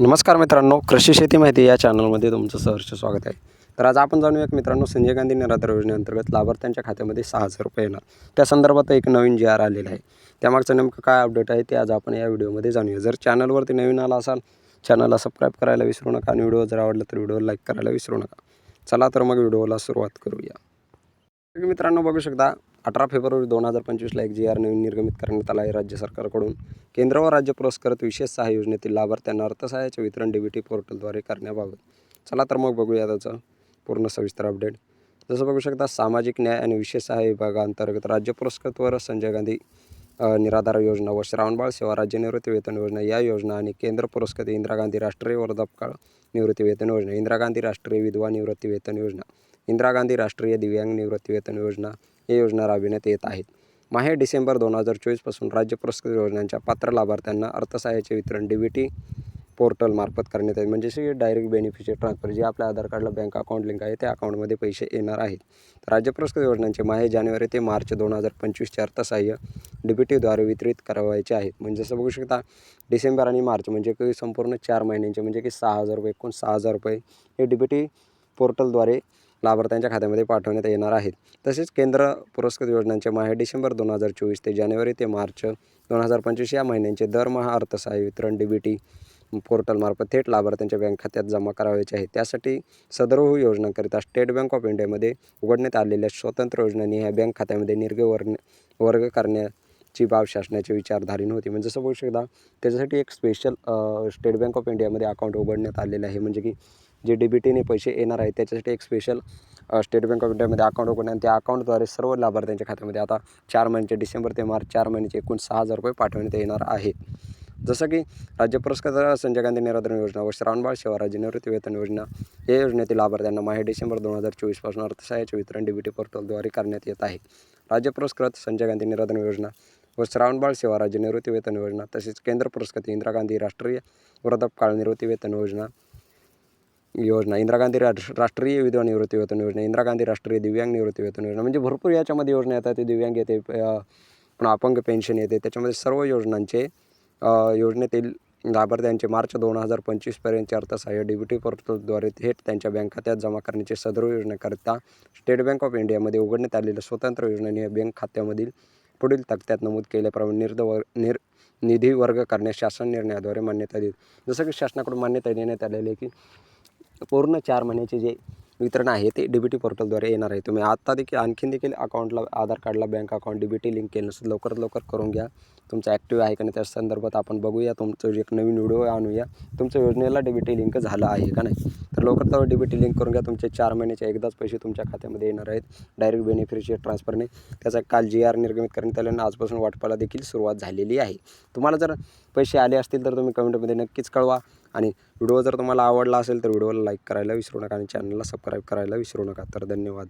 नमस्कार मित्रांनो कृषी शेती माहिती या चॅनलमध्ये तुमचं सहर्ष स्वागत आहे. तर आज आपण जाणूया मित्रांनो संजय गांधी निराधार योजनेअंतर्गत लाभार्थ्यांच्या खात्यामध्ये सहा हजार रुपये येणार. त्या संदर्भात एक नवीन जी आर आलेला आहे. त्यामागचं नेमकं काय अपडेट आहे ते आज आपण या व्हिडिओमध्ये जाणूया. जर चॅनलवरती नवीन आला असाल चॅनलला सबस्क्राईब करायला विसरू नका आणि व्हिडिओ जर आवडला तर व्हिडिओला लाईक करायला विसरू नका. चला तर मग व्हिडिओला सुरुवात करूया. मित्रांनो बघू शकता अठरा फेब्रुवारी दोन हजार पंचवीसला एक जी आर नवीन निर्गमित करण्यात आला आहे राज्य सरकारकडून. केंद्र व राज्य पुरस्कृत विशेष सहाय्य योजनेतील लाभार्थ्यांना अर्थसहाय्याचे वितरण डी बी टी पोर्टलद्वारे करण्याबाबत. चला तर मग बघूया त्याचं पूर्ण सविस्तर अपडेट. जसं बघू शकता सामाजिक न्याय आणि विशेष सहाय्य विभागाअंतर्गत राज्य पुरस्कृतवर संजय गांधी निराधार योजना व श्रावणबाळ सेवा राज्य निवृत्ती वेतन योजना या योजना आणि केंद्र पुरस्कृत इंदिरा गांधी राष्ट्रीय वर्धापकाळ निवृत्ती वेतन योजना इंदिरा गांधी राष्ट्रीय विधवा निवृत्ती वेतन योजना इंदिरा गांधी राष्ट्रीय दिव्यांग निवृत्ती वेतन योजना या योजना राबविण्यात येत आहेत. माहे डिसेंबर दोन हजार चोवीसपासून राज्य पुरस्कृत योजनांच्या पात्र लाभार्थ्यांना अर्थसहाय्याचे वितरण डी बी टी पोर्टलमार्फत करण्यात येईल म्हणजे डायरेक्ट बेनिफिशियरी ट्रान्सफर जे आपल्या आधार कार्डला बँक अकाउंट लिंक आहे त्या अकाउंटमध्ये पैसे येणार आहेत. राज्य पुरस्कृत योजनांचे माहे जानेवारी ते मार्च दोन हजार पंचवीसचे अर्थसहाय्य डी बी टीद्वारे वितरित करावायचे आहेत. म्हणजे जसं बघू शकता डिसेंबर आणि मार्च म्हणजे की संपूर्ण चार महिन्यांचे म्हणजे की सहा हजार रुपये एकूण सहा हजार रुपये हे डी बी टी पोर्टलद्वारे लाभार्थ्यांच्या खात्यामध्ये पाठवण्यात येणार आहेत. तसेच केंद्र पुरस्कृत योजनांचे माहे डिसेंबर दोन हजार चोवीस ते जानेवारी ते मार्च दोन हजार पंचवीस या महिन्यांचे दरमहा अर्थसहाय्य वितरण डी बी टी पोर्टलमार्फत थेट लाभार्थ्यांच्या बँक खात्यात जमा करावयाचे आहे. त्यासाठी सदरहू हो योजनाकरिता स्टेट बँक ऑफ इंडियामध्ये उघडण्यात आलेल्या स्वतंत्र योजनांनी ह्या बँक खात्यामध्ये निर्ग वर्ग वर्ग करण्याची बाब शासनाची विचारधारीन होती. म्हणजे जसं बघू शकता त्याच्यासाठी एक स्पेशल स्टेट बँक ऑफ इंडियामध्ये अकाउंट उघडण्यात आलेलं आहे. म्हणजे की जे डी बी टीने पैसे येणार आहेत त्याच्यासाठी एक स्पेशल स्टेट बँक ऑफ इंडियामध्ये अकाउंट उघडणे आणि त्या अकाउंटद्वारे सर्व लाभार्थ्यांच्या खात्यामध्ये आता चार महिन्याचे डिसेंबर ते मार्च चार महिन्याचे एकूण सहा हजार रुपये पाठवण्यात येणार आहे. जसं की राज्य पुरस्कार संजय गांधी निराधार योजना व श्रावणबाळ सेवा राज्य निवृत्ती वेतन योजना या योजनेतील लाभार्थ्यांना माहे डिसेंबर दोन हजार चोवीसपासून अर्थसहाय्याचे वितरण डी बी टी पोर्टलद्वारे करण्यात येत आहे. राज्य पुरस्कृत संजय गांधी निराधार योजना व श्रावणबाळ सेवा राज्य निवृत्ती वेतन योजना तसेच केंद्र पुरस्कृत इंदिरा गांधी राष्ट्रीय वृद्धापकाळ निवृत्ती वेतन योजना योजना इंदिरा गांधी राष्ट्र राष्ट्रीय विधवा निवृत्ती वेतन योजना इंदिरा गांधी राष्ट्रीय दिव्यांग निवृत्ती वेतन योजना म्हणजे भरपूर याच्यामध्ये योजना येतात. ते दिव्यांग येते पुन्हा अपंग पेन्शन येते. त्याच्यामध्ये सर्व योजनांचे योजनेतील लाभार्थ्यांचे मार्च दोन हजार पंचवीसपर्यंतचे अर्थसहाय्य डी बी टी पोर्टलद्वारे थेट त्यांच्या बँक खात्यात जमा करण्याचे सदर योजनेकरिता स्टेट बँक ऑफ इंडियामध्ये उघडण्यात आलेल्या स्वतंत्र योजनेने बँक खात्यामधील पुढील तक्त्यात नमूद केल्याप्रमाणे निर्द वर निर निधी वर्ग करण्यास शासन निर्णयाद्वारे मान्यता देईल जसं की शासनाकडून मान्यता देण्यात आलेली आहे की पूर्ण चार महिन्याचे जे वितरण आहे ते डी बी टी पोर्टलद्वारे येणार आहे. तुम्ही आत्ता देखील आणखीन देखील अकाउंटला आधार कार्डला bank account D B T link केलं नसेल लवकरात लवकर करून घ्या. तुमचं ॲक्टिव्ह आहे का नाही त्या संदर्भात आपण बघूया. तुमचं एक नवीन व्हिडिओ आणूया. तुमच्या योजनेला डी बी टी लिंक झालं आहे का नाही? तर लवकरात लवकर डी बी टी लिंक करून घ्या. तुमचे चार महिन्याचे एकदाच पैसे तुमच्या खात्यामध्ये येणार आहेत. डायरेक्ट बेनिफिशियरी ट्रान्सफरने त्याचा काल जी आर निर्गमित करण्यात आल्यानं आजपासून वाटपाला देखील सुरुवात झालेली आहे. तुम्हाला जर पैसे आले असतील तर तुम्ही कमेंटमध्ये नक्कीच कळवा. आणि व्हिडिओ जर तुम्हाला आवडला असेल तर व्हिडिओला लाईक करायला विसरू नका आणि चॅनलला सबस्क्राईब करायला विसरू नका. तर धन्यवाद.